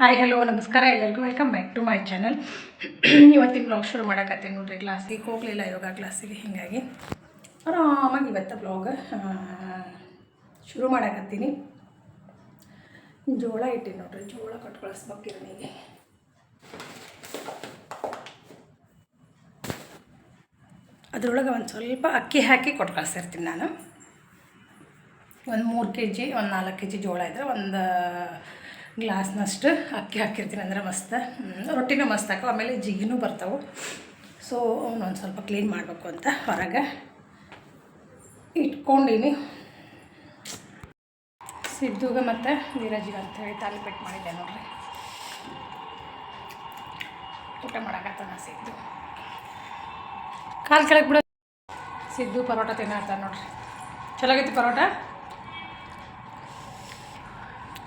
Hi hello ನಮಸ್ಕಾರ ಎಲ್ಲರಿಗೂ. Welcome back to my channel ಇವತ್ತಿನ ಬ್ಲಾಗ್ ಶುರು ಮಾಡೋಕತ್ತೀನಿ ನೋಡ್ರಿ. ಕ್ಲಾಸಿಗೆ ಹೋಗಲಿಲ್ಲ ಯೋಗ ಕ್ಲಾಸಿಗೆ ಹೀಗಾಗಿ. ಆರಾಮಾಗಿ ಇವತ್ತು ಬ್ಲಾಗ್ ಶುರು ಮಾಡಕತ್ತೀನಿ. ಜೋಳ ಇಟ್ಟಿನಿ ನೋಡ್ರಿ. ಜೋಳ ಕಟ್ಕೊಳಿಸ್ಬೇಕು ಅದರೊಳಗೆ ಒಂದು ಸ್ವಲ್ಪ ಅಕ್ಕಿ ಹಾಕಿ ಕೊಟ್ಟು ನಾನು. ಒಂದು ಮೂರು ಕೆ ಜಿ ಒಂದು ನಾಲ್ಕು ಕೆ ಜಿ ಜೋಳ ಇದ್ದರೆ ಒಂದು ಗ್ಲಾಸ್ನಷ್ಟು ಅಕ್ಕಿ ಹಾಕಿರ್ತೀನಿ ಅಂದ್ರೆ ಮಸ್ತ್. ರೊಟ್ಟಿನೂ ಮಸ್ತ್ ಹಾಕೋ, ಆಮೇಲೆ ಜಿಗಿನೂ ಬರ್ತಾವೆ. ಸೊ ಒಂದು ಸ್ವಲ್ಪ ಕ್ಲೀನ್ ಮಾಡಬೇಕು ಅಂತ ಹೊರಗೆ ಇಟ್ಕೊಂಡೀನಿ. ಸಿದ್ದುಗ ಮತ್ತು ನೀರಜಿಗೆ ಅಂತೇಳಿ ತಾಲಿಪೆಟ್ಟು ಮಾಡಿದ್ದೆ ನೋಡ್ರಿ. ಊಟ ಮಾಡಕತ್ತಾನ ಸಿದ್ದು. ಕಾಲು ಕೆಳಗೆ ಬಿಡ. ಸಿದ್ದು ಪರೋಟ ತಿನ್ನತ್ತ ನೋಡ್ರಿ. ಚಲೋ ಆಗೈತಿ ಪರೋಟ?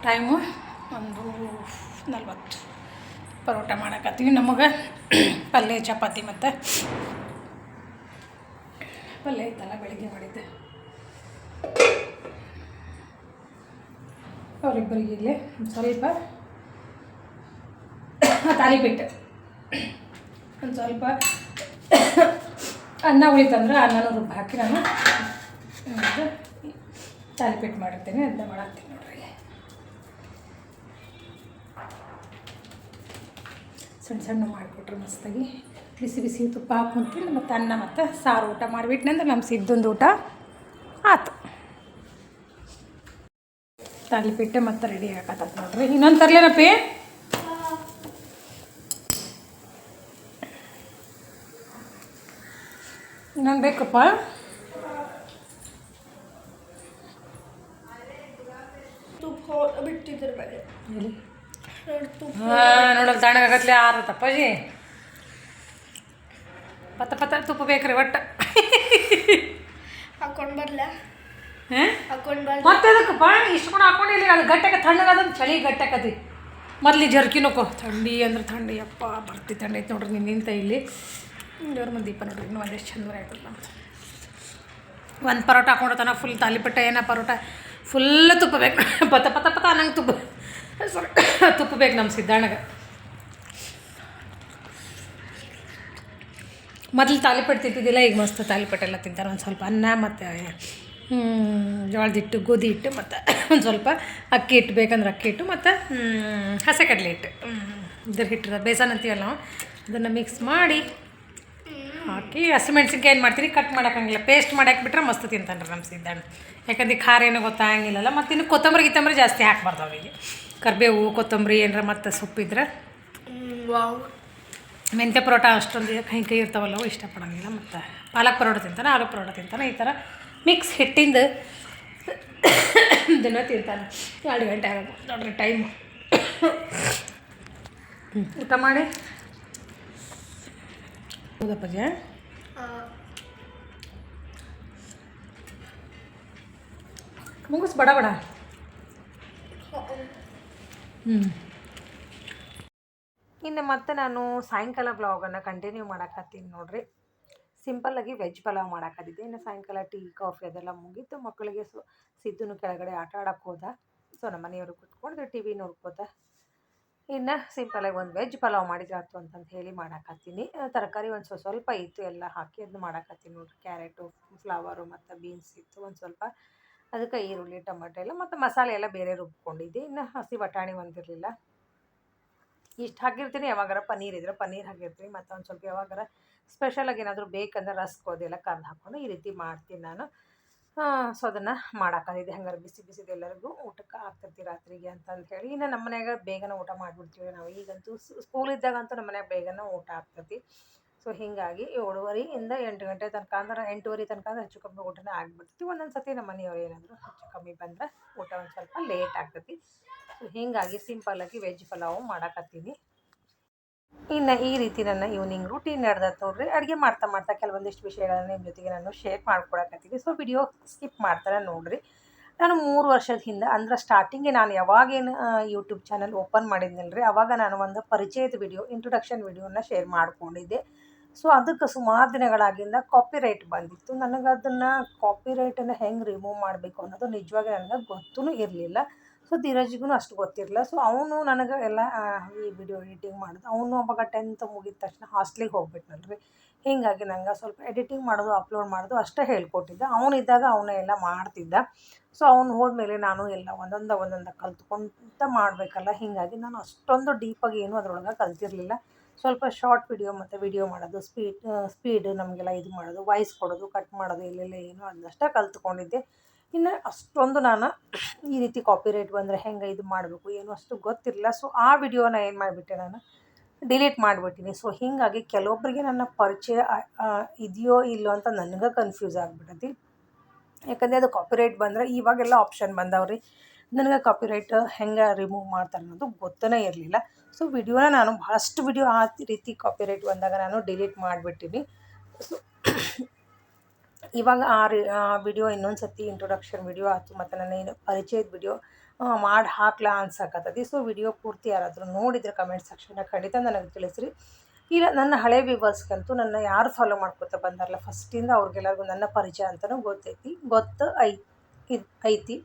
ಟೈಮು ಒಂದು ನಲ್ವತ್ತು ಪರೋಟ ಮಾಡಕತ್ತೀವಿ. ನಮಗೆ ಪಲ್ಯ, ಚಪಾತಿ ಮತ್ತು ಪಲ್ಯ ಐತಲ್ಲ ಬೆಳಿಗ್ಗೆ ಮಾಡಿದ್ದೆ. ಅವರಿಬ್ಬರಿಗೆ ಇಲ್ಲಿ ಸ್ವಲ್ಪ ತಾಲಿಪೆಟ್ಟು ಒಂದು ಸ್ವಲ್ಪ ಅನ್ನ ಉಳಿತಂದ್ರೆ ಅನ್ನನೂ ರುಬ್ಬಿ ಹಾಕಿ ನಾನು ಇದು ತಾಲಿಪೆಟ್ಟು ಮಾಡಿರ್ತೀನಿ, ಅದನ್ನ ಮಾಡಾಕ್ತೀನಿ ನೋಡ್ರಿ. ಸಣ್ಣ ಸಣ್ಣ ಮಾಡಿಕೊಟ್ರು ಮಸ್ತಾಗಿ. ಬಿಸಿ ಬಿಸಿ ತುಪ್ಪ ಹಾಕೊಂತೀನಿ ಮತ್ತು ಅನ್ನ ಮತ್ತು ಸಾರು ಊಟ ಮಾಡಿಬಿಟ್ನಂದ್ರೆ ನಮ್ಮ ಸಿದ್ದೊಂದು ಊಟ ಆಯ್ತು ತಾಲಿಪಿಟ್ಟೆ ಮತ್ತೆ ರೆಡಿ ಹಾಕತ್ತ ನೋಡ್ರಿ. ಇನ್ನೊಂದು ತರಲೇನಪ್ಪಿ? ಇನ್ನೊಂದು ಬೇಕಪ್ಪ ತುಪ್ಪ ಬಿಟ್ಟಿದ್ರ ಮೇಲೆ ಎಲ್ಲಿ ಎರಡು ತುಪ್ಪ ಹಾಂ ನೋಡಲ್ ಆರು ತಪ್ಪಾಜಿ ಪತ್ತ ಪತ್ತ ತುಪ್ಪ ಬೇಕ್ರಿ ಒಟ್ಟು. ಹಾಕೊಂಡು ಬರ್ಲಾ. ಹಾಕೊಂಡು ಬರ್ಲ. ಮತ್ತೆ ಅದಕ್ಕಪ್ಪ ಇಷ್ಟು ಕೂಡ ಹಾಕೊಂಡಿಲ್ಲ ಅದು ಗಟ್ಟಕ್ಕೆ ತಣ್ಣಗಾದಂತ ಚಳಿ ಗಟ್ಟಕತಿ ಮೊದ್ಲಿ ಜರ್ಕಿನೋಕೋ ಥಂಡಿ ಅಂದ್ರೆ ಥಂಡಿ ಅಪ್ಪ ಬರ್ತಿ ಥಂಡಿ ಐತೆ ನೋಡ್ರಿ ನೀನು ನಿಂತ ಇಲ್ಲಿ. ದೇವ್ರ ಮಂದಿ ದೀಪ ನೋಡ್ರಿ ಇನ್ನೂ ಒಂದೆಷ್ಟು ಚಂದ ಒಂದು ಪರೋಟ ಹಾಕೊಂಡಿರ್ತಾನ ಫುಲ್ ತಾಲಿಪಟ್ಟ ಏನ ಪರೋಟ. ಫುಲ್ ತುಪ್ಪ ಬೇಕು. ಪತ ಪತ ಪತ ಅನ್ನಂಗೆ ತುಪ್ಪ. ಸಾರಿ ತುಪ್ಪ ಬೇಕು ನಮ್ಮ ಸಿದ್ದಣ್ಣಗೆ. ಮೊದಲು ತಾಲಿಪಟ್ಟು ತಿಂತಿದ್ದಿಲ್ಲ, ಈಗ ಮಸ್ತ್ ತಾಲಿಪಟ್ಟೆಲ್ಲ ತಿಂತಾರೆ. ಒಂದು ಸ್ವಲ್ಪ ಅನ್ನ ಮತ್ತು ಜೋಳದ ಹಿಟ್ಟು, ಗೋಧಿ ಹಿಟ್ಟು ಮತ್ತು ಒಂದು ಸ್ವಲ್ಪ ಅಕ್ಕಿ ಹಿಟ್ಟು ಬೇಕಂದ್ರೆ ಅಕ್ಕಿ ಹಿಟ್ಟು ಮತ್ತು ಹಸೆ ಕಡಲೆ ಹಿಟ್ಟು. ಇದ್ರ ಹಿಟ್ಟು ಬೇಸನ್ ಅಂತೀವಲ್ಲ ನಾವು, ಅದನ್ನು ಮಿಕ್ಸ್ ಮಾಡಿ ಹಾಕಿ ಹಸಿಮೆಣ್ಸಿನ್ಕಾಯಿ ಏನು ಮಾಡ್ತೀನಿ ಕಟ್ ಮಾಡೋಕ್ಕಂಗಿಲ್ಲ ಪೇಸ್ಟ್ ಮಾಡಕ್ಕೆ ಬಿಟ್ರೆ ಮಸ್ತ್ ತಿಂತಾನೆ ನಮ್ಮ ಸಿದ್ದಣ್ಣ ಯಾಕಂದ್ರೆ ಖಾರ ಏನು ಗೊತ್ತಾಗಂಗಿಲ್ಲಲ್ಲ ಮತ್ತು ಇನ್ನು ಕೊತ್ತಂಬರಿ ಗಿತ್ತಂಬರಿ ಜಾಸ್ತಿ ಹಾಕ್ಬಾರ್ದು ಅವರಿಗೆ ಕರಿಬೇವು, ಕೊತ್ತಂಬರಿ ಏನಾರ ಮತ್ತು ಸೊಪ್ಪಿದ್ರೆ. ಮೆಂತ್ಯ ಪರೋಟ ಅಷ್ಟೊಂದು ಕೈ ಕೈ ಇರ್ತಾವಲ್ಲ ಅವು ಇಷ್ಟಪಡೋಂಗಿಲ್ಲ ಮತ್ತು. ಪಾಲಕ್ ಪರೋಟ ತಿಂತಾನೆ ಆಲೂ ಪರೋಟ ತಿಂತಾನೆ ಈ ಥರ ಮಿಕ್ಸ್ ಹಿಟ್ಟಿಂದ ದಿನ ತಿಂತಾನೆ. ಎರಡು ಗಂಟೆ ಆಗೋದು ನೋಡ್ರಿ ಟೈಮ್ ಊಟ ಮಾಡಿ. ಹೌದಪ್ಪಾಜಿ ಮುಗಿಸ್ ಬಡ ಬಡ. ಹ್ಞೂ ಇನ್ನು ಮತ್ತೆ ನಾನು ಸಾಯಂಕಾಲ ಬ್ಲಾಗನ್ನು ಕಂಟಿನ್ಯೂ ಮಾಡಕತ್ತೀನಿ ನೋಡಿರಿ. ಸಿಂಪಲ್ಲಾಗಿ ವೆಜ್ ಪಲಾವ್ ಮಾಡಾಕತ್ತಿದ್ದೆ. ಇನ್ನು ಸಾಯಂಕಾಲ ಟೀ ಕಾಫಿ ಅದೆಲ್ಲ ಮುಗೀತು. ಮಕ್ಕಳಿಗೆ ಸೊ, ಸಿದ್ದುನು ಕೆಳಗಡೆ ಆಟ ಆಡೋಕ್ಕೆ ಹೋದ. ಸೊ ನಮ್ಮ ಮನೆಯವರು ಕುತ್ಕೊಂಡು ಟಿ ವಿ ನೋಡ್ಕೋತ ಇನ್ನು ಸಿಂಪಲಾಗಿ ಒಂದು ವೆಜ್ ಪಲಾವ್ ಮಾಡಿದ್ರೆ ಅಂತಂದು ಹೇಳಿ ಮಾಡಾಕತ್ತೀನಿ. ತರಕಾರಿ ಒಂದು ಸ್ವಲ್ಪ ಇತ್ತು. ಎಲ್ಲ ಹಾಕಿ ಅದನ್ನ ಮಾಡಾಕತ್ತೀನಿ ನೋಡಿರಿ. ಕ್ಯಾರೆಟು ಫ್ಲವರು ಮತ್ತು ಬೀನ್ಸ್ ಇತ್ತು. ಒಂದು ಸ್ವಲ್ಪ ಅದಕ್ಕೆ ಈರುಳ್ಳಿ, ಟೊಮೆಟೊ ಎಲ್ಲ ಮತ್ತು ಮಸಾಲೆ ಎಲ್ಲ ಬೇರೆ ರುಬ್ಕೊಂಡಿದ್ದೆ. ಇನ್ನು ಹಸಿ ಬಟಾಣಿ ಒಂದಿರಲಿಲ್ಲ ಇಷ್ಟು ಹಾಕಿರ್ತೀನಿ, ಯಾವಾಗಾರ ಪನ್ನೀರ್ ಇದ್ರೆ ಪನ್ನೀರ್ ಹಾಕಿರ್ತೀನಿ ಮತ್ತು ಒಂದು ಸ್ವಲ್ಪ ಯಾವಾಗಾರ ಸ್ಪೆಷಲಾಗಿ ಏನಾದರೂ ಬೇಕಂದ್ರೆ ರಸ್ಕ್ ಅದೆಲ್ಲ ಕರ್ದು ಹಾಕ್ಕೊಂಡು ಈ ರೀತಿ ಮಾಡ್ತೀನಿ ನಾನು. ಸೊ ಅದನ್ನು ಮಾಡೋಕ್ಕಾಗಿದೆ ಹಂಗಾರೆ ಬಿಸಿ ಬಿಸಿದು ಎಲ್ಲರಿಗೂ ಊಟಕ್ಕೆ ಆಗ್ತೈತಿ ರಾತ್ರಿಗೆ ಅಂತಂದು ಹೇಳಿ. ಇನ್ನು ನಮ್ಮ ಮನ್ಯಾಗ ಬೇಗನೆ ಊಟ ಮಾಡಿಬಿಡ್ತೀವಿ ನಾವು. ಈಗಂತೂ ಸ್ಕೂಲ್ ಇದ್ದಾಗಂತೂ ನಮ್ಮ ಮನ್ಯಾಗ ಬೇಗನೆ ಊಟ ಆಗ್ತೈತಿ. ಸೊ ಹೀಗಾಗಿ ಏಳುವರೆಯಿಂದ ಎಂಟು ಗಂಟೆ ತನಕ ಅಂದ್ರೆ ಎಂಟೂವರೆ ತನಕ ಅಂದ್ರೆ ಹೆಚ್ಚು ಕಮ್ಮಿ ಊಟನೇ ಆಗಿಬಿಡ್ತೈತಿ. ಒಂದೊಂದು ಸತಿ ನಮ್ಮ ಮನೆಯವ್ರು ಏನಾದರೂ ಹೆಚ್ಚು ಕಮ್ಮಿ ಬಂದ್ರೆ ಊಟ ಒಂದು ಸ್ವಲ್ಪ ಲೇಟ್ ಆಗ್ತೈತಿ. ಸೊ ಹೀಗಾಗಿ ಸಿಂಪಲ್ಲಾಗಿ ವೆಜ್ ಪಲಾವು ಮಾಡಾಕತ್ತೀನಿ. ಇನ್ನು ಈ ರೀತಿ ನನ್ನ ಈವ್ನಿಂಗ್ ರೂಟೀನ್ ನೋಡ್ರಿ. ಅಡುಗೆ ಮಾಡ್ತಾ ಮಾಡ್ತಾ ಕೆಲವೊಂದಿಷ್ಟು ವಿಷಯಗಳನ್ನ ನಿಮ್ಮ ಜೊತೆಗೆ ನಾನು ಶೇರ್ ಮಾಡ್ಕೊಳಕತ್ತೀನಿ ಸೊ ವಿಡಿಯೋ ಸ್ಕಿಪ್ ಮಾಡ್ತಾರೆ ನೋಡಿರಿ. ನಾನು ಮೂರು ವರ್ಷದ ಹಿಂದೆ ಅಂದ್ರೆ ಸ್ಟಾರ್ಟಿಂಗೇ ನಾನು ಯಾವಾಗೇನು ಯೂಟ್ಯೂಬ್ ಚಾನಲ್ ಓಪನ್ ಮಾಡಿದ್ನಲ್ರಿ, ಅವಾಗ ನಾನು ಒಂದು ಪರಿಚಯದ ವಿಡಿಯೋ ಇಂಟ್ರೊಡಕ್ಷನ್ ವಿಡಿಯೋನ ಶೇರ್ ಮಾಡ್ಕೊಂಡಿದ್ದೆ. ಸೊ ಅದಕ್ಕೆ ಸುಮಾರು ದಿನಗಳಾಗಿಂದ ಕಾಪಿ ರೈಟ್ ಬಂದಿತ್ತು. ನನಗೆ ಅದನ್ನು ಕಾಪಿ ರೈಟನ್ನು ಹೆಂಗೆ ರಿಮೂವ್ ಮಾಡಬೇಕು ಅನ್ನೋದು ನಿಜವಾಗಿ ನನಗೆ ಗೊತ್ತೂ ಇರಲಿಲ್ಲ. ಸೊ ಧೀರಜ್ಗೂ ಅಷ್ಟು ಗೊತ್ತಿರಲಿಲ್ಲ. ಸೊ ಅವನು ನನಗೆ ಎಲ್ಲ ಈ ವಿಡಿಯೋ ಎಡಿಟಿಂಗ್ ಮಾಡಿದ, ಅವನು ಅವಾಗ ಟೆಂತ್ ಮುಗಿದ ತಕ್ಷಣ ಹಾಸ್ಟ್ಲಿಗೆ ಹೋಗ್ಬಿಟ್ನಲ್ರಿ. ಹೀಗಾಗಿ ನಂಗೆ ಸ್ವಲ್ಪ ಎಡಿಟಿಂಗ್ ಮಾಡೋದು ಅಪ್ಲೋಡ್ ಮಾಡೋದು ಅಷ್ಟೇ ಹೇಳ್ಕೊಟ್ಟಿದ್ದೆ. ಅವನಿದ್ದಾಗ ಅವನೇ ಎಲ್ಲ ಮಾಡ್ತಿದ್ದ. ಸೊ ಅವನು ಹೋದ್ಮೇಲೆ ನಾನು ಎಲ್ಲ ಒಂದೊಂದ, ಒಂದೊಂದು ಕಲ್ತ್ಕೊಂತ ಮಾಡಬೇಕಲ್ಲ. ಹೀಗಾಗಿ ನಾನು ಅಷ್ಟೊಂದು ಡೀಪಾಗಿ ಏನು ಅದರೊಳಗೆ ಕಲ್ತಿರಲಿಲ್ಲ. ಸ್ವಲ್ಪ ಶಾರ್ಟ್ ವಿಡಿಯೋ ಮತ್ತು ವಿಡಿಯೋ ಮಾಡೋದು, ಸ್ಪೀಡ್ ಸ್ಪೀಡ್ ನಮಗೆಲ್ಲ ಇದು ಮಾಡೋದು, ವಾಯ್ಸ್ ಕೊಡೋದು, ಕಟ್ ಮಾಡೋದು, ಇಲ್ಲೆಲ್ಲ ಏನು ಅದನ್ನಷ್ಟೇ ಕಲ್ತ್ಕೊಂಡಿದ್ದೆ. ಇನ್ನು ಅಷ್ಟೊಂದು ನಾನು ಈ ರೀತಿ ಕಾಪಿರೈಟ್ ಬಂದರೆ ಹೆಂಗೆ ಇದು ಮಾಡಬೇಕು ಏನು ಅಷ್ಟು ಗೊತ್ತಿರಲಿಲ್ಲ. ಸೊ ಆ ವಿಡಿಯೋನ ಏನು ಮಾಡಿಬಿಟ್ಟೆ ನಾನು? ಡಿಲೀಟ್ ಮಾಡಿಬಿಟ್ಟಿನಿ. ಸೊ ಹೀಗಾಗಿ ಕೆಲವೊಬ್ಬರಿಗೆ ನನ್ನ ಪರಿಚಯ ಇದೆಯೋ ಇಲ್ಲೋ ಅಂತ ನನಗೆ ಕನ್ಫ್ಯೂಸ್ ಆಗಿಬಿಟ್ಟತಿ ಯಾಕಂದರೆ ಅದು ಕಾಪಿರೈಟ್ ಬಂದರೆ ಇವಾಗೆಲ್ಲ ಆಪ್ಷನ್ ಬಂದವ್ರಿ. ನನಗೆ ಕಾಪಿರೈಟ್ ಹೆಂಗೆ ರಿಮೂವ್ ಮಾಡ್ತಾರೆ ಅನ್ನೋದು ಗೊತ್ತನೇ ಇರಲಿಲ್ಲ. ಸೊ ವಿಡಿಯೋನ ನಾನು ಭಾಳಷ್ಟು ವಿಡಿಯೋ ಆ ರೀತಿ ಕಾಪಿರೈಟ್ ಬಂದಾಗ ನಾನು ಡಿಲೀಟ್ ಮಾಡಿಬಿಟ್ಟಿನಿ. ಸೊ ಇವಾಗ ಆ ರಿ ವಿಡಿಯೋ ಇನ್ನೊಂದು ಸತಿ ಇಂಟ್ರೊಡಕ್ಷನ್ ವಿಡಿಯೋ ಆಯಿತು ಮತ್ತು ನನ್ನ ಏನು ಪರಿಚಯದ ವಿಡಿಯೋ ಮಾಡಿ ಹಾಕ್ಲಾ ಅನ್ಸಕತ್ತದಿ ಸೊ ವಿಡಿಯೋ ಪೂರ್ತಿ ಯಾರಾದರೂ ನೋಡಿದರೆ ಕಮೆಂಟ್ ಸೆಕ್ಷನ್ನಾಗ ಖಂಡಿತ ನನಗೆ ತಿಳಿಸ್ರಿ. ಇಲ್ಲ, ನನ್ನ ಹಳೆ ವ್ಯೂವರ್ಸ್ಗಂತೂ ನನ್ನ ಯಾರು ಫಾಲೋ ಮಾಡ್ಕೊತ ಬಂದಾರಲ್ಲ ಫಸ್ಟಿಂದ ಅವ್ರಿಗೆಲ್ಲರಿಗೂ ನನ್ನ ಪರಿಚಯ ಅಂತಲೂ ಗೊತ್ತೈತಿ, ಗೊತ್ತು ಐ, ಇದು ಐತಿ.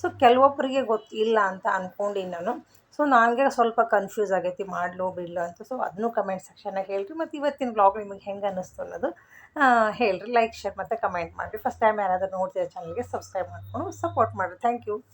ಸೊ ಕೆಲವೊಬ್ಬರಿಗೆ ಗೊತ್ತಿಲ್ಲ ಅಂತ ಅಂದ್ಕೊಂಡು ನಾನು. ಸೊ ನನಗೆ ಸ್ವಲ್ಪ ಕನ್ಫ್ಯೂಸ್ ಆಗೈತಿ, ಮಾಡಲೋ ಬಿಡಲೋ ಅಂತ. ಸೊ ಅದನ್ನು ಕಮೆಂಟ್ ಸೆಕ್ಷನ್ನಾಗ ಹೇಳ್ರಿ. ಮತ್ತು ಇವತ್ತಿನ ಬ್ಲಾಗ್ ನಿಮಗೆ ಹೆಂಗೆ ಅನ್ನಿಸ್ತು ಅನ್ನೋದು ಹೇಳ್ರಿ. ಲೈಕ್ ಶೇರ್ ಮತ್ತು ಕಮೆಂಟ್ ಮಾಡಿರಿ. ಫಸ್ಟ್ ಟೈಮ್ ಯಾರಾದರೂ ನೋಡ್ತಿರೋ ಚಾನಲ್ಗೆ ಸಬ್ಸ್ಕ್ರೈಬ್ ಮಾಡ್ಕೊಂಡು ಸಪೋರ್ಟ್ ಮಾಡಿರಿ. Thank you